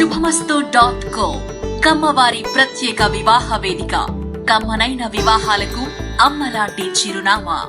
శుభమస్తు dot co కమ్మవారి ప్రత్యేక వివాహ వేదిక. కమ్మనైన వివాహాలకు అమ్మలాంటి చిరునామా.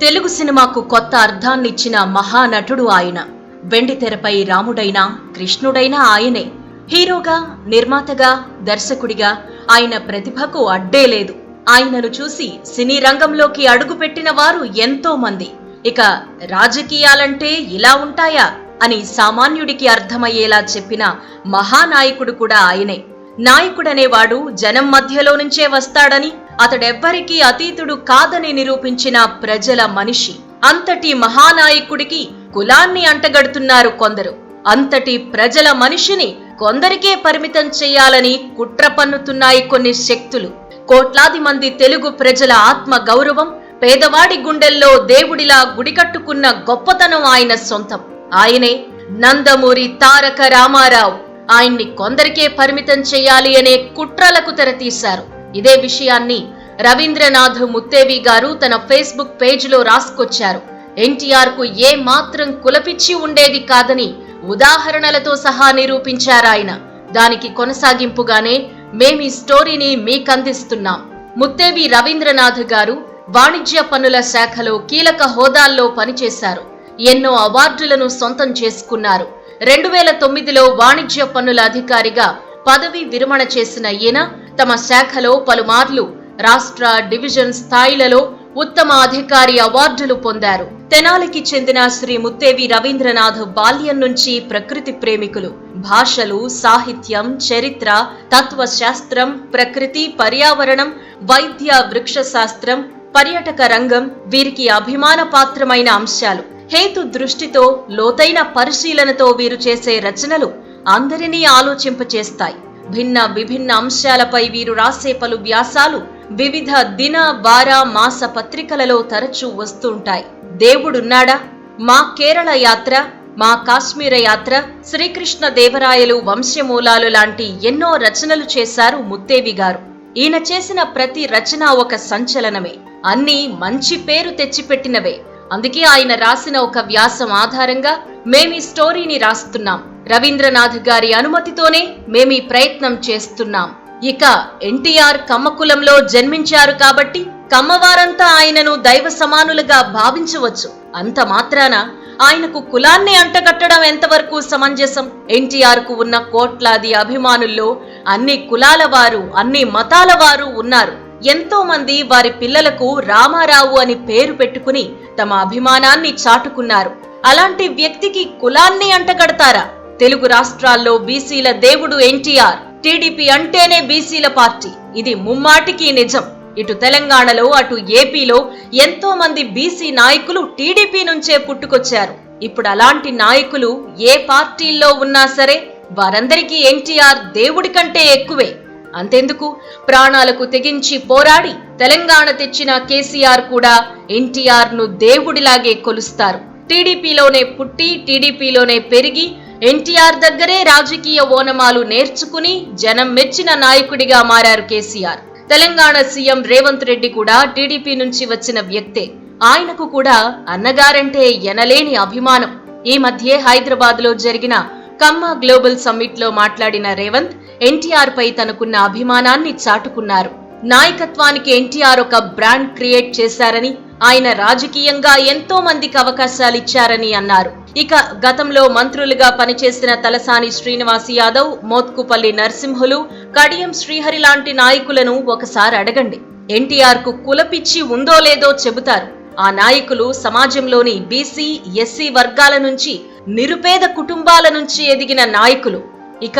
తెలుగు సినిమాకు కొత్త అర్థాన్నిచ్చిన మహానటుడు ఆయన. వెండి తెరపై రాముడైనా కృష్ణుడైనా ఆయనే. హీరోగా నిర్మాతగా దర్శకుడిగా ఆయన ప్రతిభకు అడ్డే లేదు. ఆయనను చూసి సినీ రంగంలోకి అడుగుపెట్టిన వారు ఎంతో మంది ఇక రాజకీయాలంటే ఇలా ఉంటాయా? అని సామాన్యుడికి అర్థమయ్యేలా చెప్పిన మహానాయకుడు కూడా ఆయనే. నాయకుడనేవాడు జనం మధ్యలో నుంచే వస్తాడని అతడెవ్వరికీ అతీతుడు కాదని నిరూపించిన ప్రజల మనిషి. అంతటి మహానాయకుడికి కులాన్ని అంటగడుతున్నారు కొందరు. అంతటి ప్రజల మనిషిని కొందరికే పరిమితం చేయాలని కుట్ర పన్నుతున్నాయి కొన్ని శక్తులు. కోట్లాది మంది తెలుగు ప్రజల ఆత్మ గౌరవం పేదవాడి గుండెల్లో దేవుడిలా గుడికట్టుకున్న గొప్పతనం ఆయన సొంతం. ఆయనే నందమూరి తారక రామారావు. ఆయన్ని కొందరికే పరిమితం చేయాలి అనే కుట్రలకు తెరతీశారు. ఇదే విషయాన్ని రవీంద్రనాథ్ ముత్తేవి గారు తన ఫేస్బుక్ పేజీలో రాసుకొచ్చారు. ఎన్టీఆర్కు ఏ మాత్రం కులపిచ్చి ఉండేది కాదని ఉదాహరణలతో సహా నిరూపించారాయన. దానికి కొనసాగింపుగానే మేమీ స్టోరీని మీకందిస్తున్నాం. ముత్తేవి రవీంద్రనాథ్ గారు వాణిజ్య పన్నుల శాఖలో కీలక హోదాల్లో పనిచేశారు. ఎన్నో అవార్డులను సొంతం చేసుకున్నారు. రెండు వేల తొమ్మిదిలో వాణిజ్య పన్నుల అధికారిగా పదవి విరమణ చేసిన ఈయన తమ శాఖలో పలుమార్లు రాష్ట్ర డివిజన్ స్థాయిలలో ఉత్తమ అధికారి అవార్డులు పొందారు. తెనాలికి చెందిన శ్రీ ముత్తేవి రవీంద్రనాథ్ బాల్యం నుంచి ప్రకృతి ప్రేమికులు. భాషలు సాహిత్యం చరిత్ర తత్వశాస్త్రం ప్రకృతి పర్యావరణం వైద్య వృక్ష శాస్త్రం పర్యాటక రంగం వీరికి అభిమాన పాత్రమైన అంశాలు. హేతు దృష్టితో లోతైన పరిశీలనతో వీరు చేసే రచనలు అందరినీ ఆలోచింపచేస్తాయి. భిన్న విభిన్న అంశాలపై వీరు రాసే పలు వ్యాసాలు వివిధ దిన వార మాస పత్రికలలో తరచూ వస్తుంటాయి. దేవుడున్నాడా? మా కేరళ యాత్ర మా కాశ్మీర యాత్ర శ్రీకృష్ణ దేవరాయలు వంశమూలాలు లాంటి ఎన్నో రచనలు చేశారు ముత్తేవి గారు. ఈయన చేసిన ప్రతి రచన ఒక సంచలనమే. అన్నీ మంచి పేరు తెచ్చిపెట్టినవే. అందుకే ఆయన రాసిన ఒక వ్యాసం ఆధారంగా మేమీ స్టోరీని రాస్తున్నాం. రవీంద్రనాథ్ గారి అనుమతితోనే మేమీ ప్రయత్నం చేస్తున్నాం. ఇక ఎన్టీఆర్ కమ్మకులంలో జన్మించారు కాబట్టి కమ్మవారంతా ఆయనను దైవ సమానులుగా భావించవచ్చు. అంత మాత్రాన ఆయనకు కులాన్ని అంటగట్టడం ఎంతవరకు సమంజసం? ఎన్టీఆర్కు ఉన్న కోట్లాది అభిమానుల్లో అన్ని కులాల వారు అన్ని మతాల వారు ఉన్నారు. ఎంతో మంది వారి పిల్లలకు రామారావు అని పేరు పెట్టుకుని తమ అభిమానాన్ని చాటుకున్నారు. అలాంటి వ్యక్తికి కులాన్ని అంటగడతారా? తెలుగు రాష్ట్రాల్లో బీసీల దేవుడు ఎన్టీఆర్. టీడీపీ అంటేనే బీసీల పార్టీ. ఇది ముమ్మాటికి నిజం. ఇటు తెలంగాణలో అటు ఏపీలో ఎంతో మంది బీసీ నాయకులు టీడీపీ నుంచే పుట్టుకొచ్చారు. ఇప్పుడు అలాంటి నాయకులు ఏ పార్టీల్లో ఉన్నా సరే వారందరికీ ఎన్టీఆర్ దేవుడి కంటే ఎక్కువే. అంతెందుకు ప్రాణాలకు తెగించి పోరాడి తెలంగాణ తెచ్చిన కేసీఆర్ కూడా ఎన్టీఆర్ను దేవుడిలాగే కొలుస్తారు. టీడీపీలోనే పుట్టి టీడీపీలోనే పెరిగి ఎన్టీఆర్ దగ్గరే రాజకీయ ఓనమాలు నేర్చుకుని జనం మెచ్చిన నాయకుడిగా మారారు కేసీఆర్. తెలంగాణ సీఎం రేవంత్ రెడ్డి కూడా టీడీపీ నుంచి వచ్చిన వ్యక్తే. ఆయనకు కూడా అన్నగారంటే ఎనలేని అభిమానం. ఈ మధ్యే హైదరాబాద్లో జరిగిన కమ్మ గ్లోబల్ సమ్మిట్లో మాట్లాడిన రేవంత్ ఎన్టీఆర్ పై తనకున్న అభిమానాన్ని చాటుకున్నారు. నాయకత్వానికి ఎన్టీఆర్ ఒక బ్రాండ్ క్రియేట్ చేశారని ఆయన రాజకీయంగా ఎంతో మందికి అవకాశాలు ఇచ్చారని అన్నారు. ఇక గతంలో మంత్రులుగా పనిచేసిన తలసాని శ్రీనివాస్ యాదవ్ మోత్కుపల్లి నరసింహులు కడియం శ్రీహరి లాంటి నాయకులను ఒకసారి అడగండి. ఎన్టీఆర్కు కులపిచ్చి ఉందో లేదో చెబుతారు. ఆ నాయకులు సమాజంలోని బీసీ ఎస్సీ వర్గాల నుంచి నిరుపేద కుటుంబాల నుంచి ఎదిగిన నాయకులు. ఇక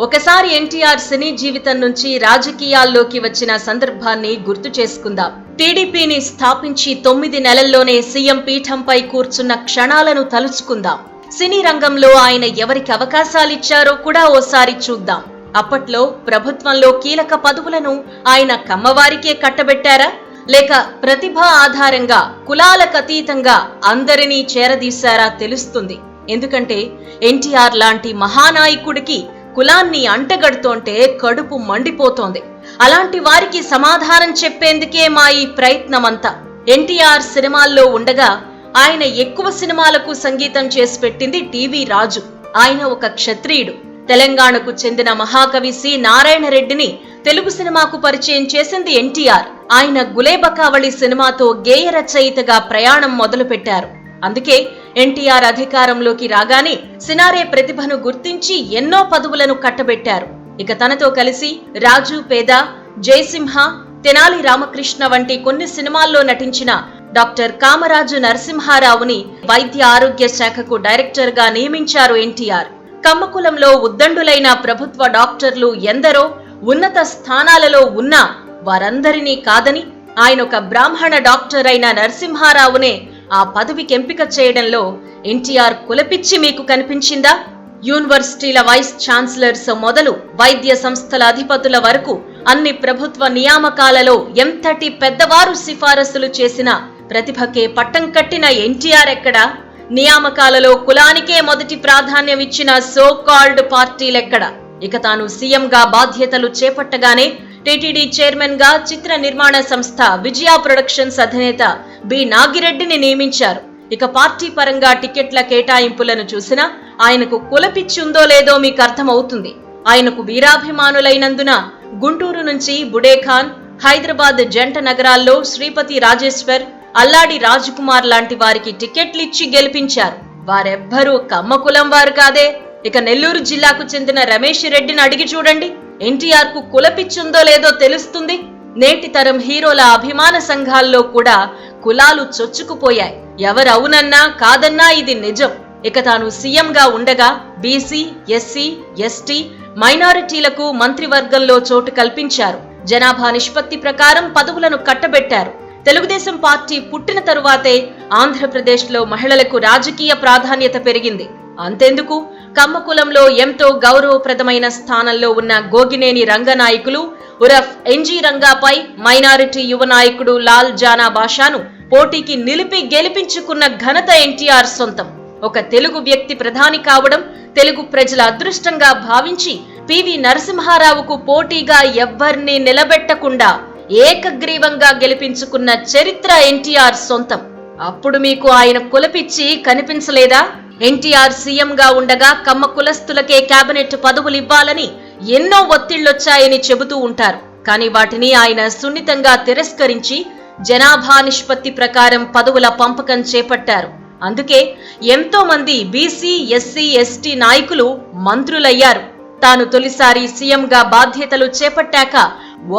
ఒకసారి ఎన్టీఆర్ సినీ జీవితం నుంచి రాజకీయాల్లోకి వచ్చిన సందర్భాన్ని గుర్తు చేసుకుందాం. టీడీపీని స్థాపించి తొమ్మిది నెలల్లోనే సీఎం పీఠంపై కూర్చున్న క్షణాలను తలుచుకుందాం. సినీ రంగంలో ఆయన ఎవరికి అవకాశాలిచ్చారో కూడా ఓసారి చూద్దాం. అప్పట్లో ప్రభుత్వంలో కీలక పదవులను ఆయన కమ్మవారికే కట్టబెట్టారా? లేక ప్రతిభ ఆధారంగా కులాలకు అతీతంగా అందరినీ చేరదీశారా తెలుస్తుంది. ఎందుకంటే ఎన్టీఆర్ లాంటి మహానాయకుడికి కులాన్ని అంటగడుతోంటే కడుపు మండిపోతోంది. అలాంటి వారికి సమాధానం చెప్పేందుకే మా ఈ ప్రయత్నమంతా. ఎన్టీఆర్ సినిమాల్లో ఉండగా ఆయన ఎక్కువ సినిమాలకు సంగీతం చేసి పెట్టింది టీవీ రాజు. ఆయన ఒక క్షత్రియుడు. తెలంగాణకు చెందిన మహాకవి సి. నారాయణ రెడ్డిని తెలుగు సినిమాకు పరిచయం చేసింది ఎన్టీఆర్. ఆయన గులేబకావళి సినిమాతో గేయ రచయితగా ప్రయాణం మొదలుపెట్టారు. అందుకే ఎన్టీఆర్ అధికారంలోకి రాగానే సినారే ప్రతిభను గుర్తించి ఎన్నో పదవులను కట్టబెట్టారు. ఇక తనతో కలిసి రాజు పేద జయసింహ తెనాలి రామకృష్ణ వంటి కొన్ని సినిమాల్లో నటించిన డాక్టర్ కామరాజు నరసింహారావుని వైద్య ఆరోగ్య శాఖకు డైరెక్టర్గా నియమించారు ఎన్టీఆర్. కమ్మకులంలో ఉద్దండులైన ప్రభుత్వ డాక్టర్లు ఎందరో ఉన్నత స్థానాలలో ఉన్నా వారందరినీ కాదని ఆయన ఒక బ్రాహ్మణ డాక్టర్ అయిన నరసింహారావునే ఆ పదవికి ఎంపిక చేయడంలో ఎన్టీఆర్ కులపిచ్చి మీకు కనిపించిందా? యూనివర్సిటీల వైస్ ఛాన్సలర్స్ మొదలు వైద్య సంస్థల అధిపతుల వరకు అన్ని ప్రభుత్వ నియామకాలలో ఎంతటి పెద్దవారు సిఫారసులు చేసిన ప్రతిభకే పట్టం కట్టిన ఎన్టీఆర్ ఎక్కడా? నియామకాలలో కులానికే మొదటి ప్రాధాన్యం ఇచ్చిన సో కాల్డ్ పార్టీలెక్కడ? ఇక తాను సీఎంగా బాధ్యతలు చేపట్టగానే టీటీడీ చైర్మన్గా చిత్ర నిర్మాణ సంస్థ విజయ ప్రొడక్షన్స్ అధినేత బి నాగిరెడ్డిని నియమించారు. ఇక పార్టీ పరంగా టికెట్ల కేటాయింపులను చూసినా ఆయనకు కులపిచ్చుందో లేదో మీకు అర్థమవుతుంది. ఆయనకు వీరాభిమానులైనందున గుంటూరు నుంచి బుడేఖాన్ హైదరాబాద్ జంట నగరాల్లో శ్రీపతి రాజేశ్వర్ అల్లాడి రాజ్కుమార్ లాంటి వారికి టికెట్లిచ్చి గెలిపించారు. వారెవ్వరూ కమ్మ కులం వారు కాదే. ఇక నెల్లూరు జిల్లాకు చెందిన రమేష్ రెడ్డిని అడిగి చూడండి. ఎన్టీఆర్కు కులపిచ్చుందో లేదో తెలుస్తుంది. నేటి తరం హీరోల అభిమాన సంఘాల్లో కూడా కులాలు చొచ్చుకుపోయాయి. ఎవరవునన్నా కాదన్నా ఇది నిజం. ఇక తాను సీఎంగా ఉండగా బీసీ ఎస్సీ ఎస్టీ మైనారిటీలకు మంత్రివర్గంలో చోటు కల్పించారు. జనాభా నిష్పత్తి ప్రకారం పదవులను కట్టబెట్టారు. తెలుగుదేశం పార్టీ పుట్టిన తరువాతే ఆంధ్రప్రదేశ్లో మహిళలకు రాజకీయ ప్రాధాన్యత పెరిగింది. అంతెందుకు? కమ్మ కులంలో ఎంతో గౌరవప్రదమైన స్థానంలో ఉన్న గోగినేని రంగనాయకులు ఉరఫ్ ఎన్జీ రంగాపై మైనారిటీ యువ నాయకుడు లాల్ జానా బాషాను పోటీకి నిలిపి గెలిపించుకున్న ఘనత ఎన్టీఆర్ సొంతం. ఒక తెలుగు వ్యక్తి ప్రధాని కావడం తెలుగు ప్రజల అదృష్టంగా భావించి పివి నరసింహారావుకు పోటీగా ఎవ్వర్నీ నిలబెట్టకుండా ఏకగ్రీవంగా గెలిపించుకున్న చరిత్ర ఎన్టీఆర్ సొంతం. అప్పుడు మీకు ఆయన కులపిచ్చి కనిపించలేదా? ఎన్టీఆర్ సీఎంగా ఉండగా కమ్మ కులస్తులకే కేబినెట్ పదవులు ఇవ్వాలని ఎన్నో ఒత్తిళ్ళొచ్చాయని చెబుతూ ఉంటారు. కానీ వాటిని ఆయన సున్నితంగా తిరస్కరించి జనాభా నిష్పత్తి ప్రకారం పదవుల పంపకం చేపట్టారు. అందుకే ఎంతో మంది బీసీ ఎస్సీ ఎస్టీ నాయకులు మంత్రులయ్యారు. తాను తొలిసారి సీఎంగా బాధ్యతలు చేపట్టాక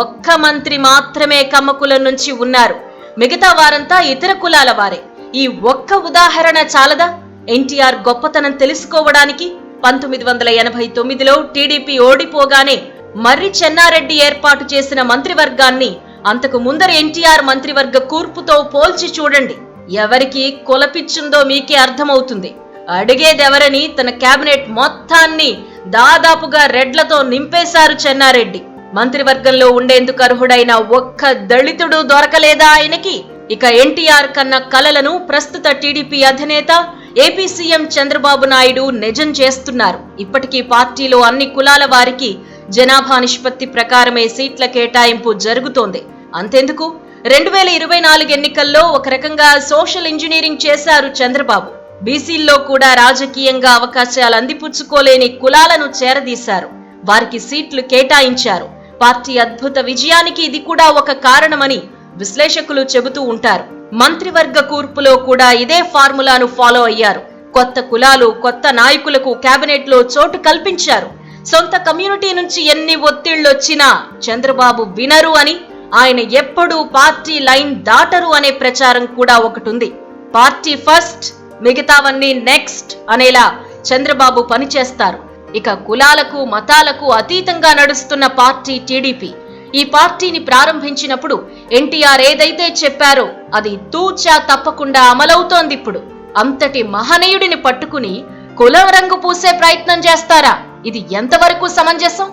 ఒక్క మంత్రి మాత్రమే కమ్మ కులం నుంచి ఉన్నారు. మిగతా వారంతా ఇతర కులాల వారే. ఈ ఒక్క ఉదాహరణ చాలదా? ఎన్టీఆర్ గొప్పతనం తెలుసుకోవడానికి పంతొమ్మిది వందల ఎనభై తొమ్మిదిలో టీడీపీ ఓడిపోగానే మర్రి చెన్నారెడ్డి ఏర్పాటు చేసిన మంత్రివర్గాన్ని అంతకు ముందర ఎన్టీఆర్ మంత్రివర్గ కూర్పుతో పోల్చి చూడండి. ఎవరికి కులపిచ్చిందో మీకే అర్థమవుతుంది. అడిగేదెవరని తన కేబినెట్ మొత్తాన్ని దాదాపుగా రెడ్లతో నింపేశారు చెన్నారెడ్డి. మంత్రివర్గంలో ఉండేందుకు అర్హుడైన ఒక్క దళితుడు దొరకలేదా ఆయనకి? ఇక ఎన్టీఆర్ కన్న కలలను ప్రస్తుత టీడీపీ అధినేత ఏపీ సీఎం చంద్రబాబు నాయుడు నిజం చేస్తున్నారు. ఇప్పటికీ పార్టీలో అన్ని కులాల వారికి జనాభా నిష్పత్తి ప్రకారమే సీట్ల కేటాయింపు జరుగుతోంది. అంతెందుకు? రెండు వేల ఇరవై నాలుగు ఎన్నికల్లో ఒక రకంగా సోషల్ ఇంజనీరింగ్ చేశారు చంద్రబాబు. బీసీల్లో కూడా రాజకీయంగా అవకాశాలు అందిపుచ్చుకోలేని కులాలను చేరదీశారు. వారికి సీట్లు కేటాయించారు. పార్టీ అద్భుత విజయానికి ఇది కూడా ఒక కారణమని విశ్లేషకులు చెబుతూ ఉంటారు. మంత్రివర్గ కూర్పులో కూడా ఇదే ఫార్ములాను ఫాలో అయ్యారు. కొత్త కులాలు కొత్త నాయకులకు కేబినెట్లో చోటు కల్పించారు. సొంత కమ్యూనిటీ నుంచి ఎన్ని ఒత్తిళ్ళొచ్చినా చంద్రబాబు వినరు అని ఆయన ఎప్పుడూ పార్టీ లైన్ దాటరు అనే ప్రచారం కూడా ఒకటుంది. పార్టీ ఫస్ట్ మిగతావన్నీ నెక్స్ట్ అనేలా చంద్రబాబు పనిచేస్తారు. ఇక కులాలకు మతాలకు అతీతంగా నడుస్తున్న పార్టీ టీడీపీ. ఈ పార్టీని ప్రారంభించినప్పుడు ఎన్టీఆర్ ఏదైతే చెప్పారో అది తూచా తప్పకుండా అమలవుతోంది ఇప్పుడు. అంతటి మహనీయుడిని పట్టుకుని కులం రంగు పూసే ప్రయత్నం చేస్తారా? ఇది ఎంతవరకు సమంజసం?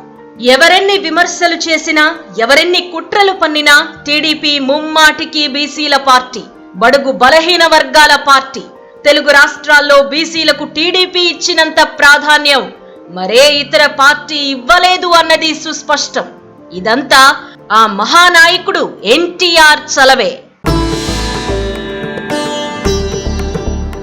ఎవరెన్ని విమర్శలు చేసినా ఎవరెన్ని కుట్రలు పన్నినా టీడీపీ ముమ్మాటికి బీసీల పార్టీ బడుగు బలహీన వర్గాల పార్టీ. తెలుగు రాష్ట్రాల్లో బీసీలకు టీడీపీ ఇచ్చినంత ప్రాధాన్యం మరే ఇతర పార్టీ ఇవ్వలేదు అన్నది సుస్పష్టం. ఇదంతా ఆ మహానాయకుడు ఎన్టీఆర్ చలవే.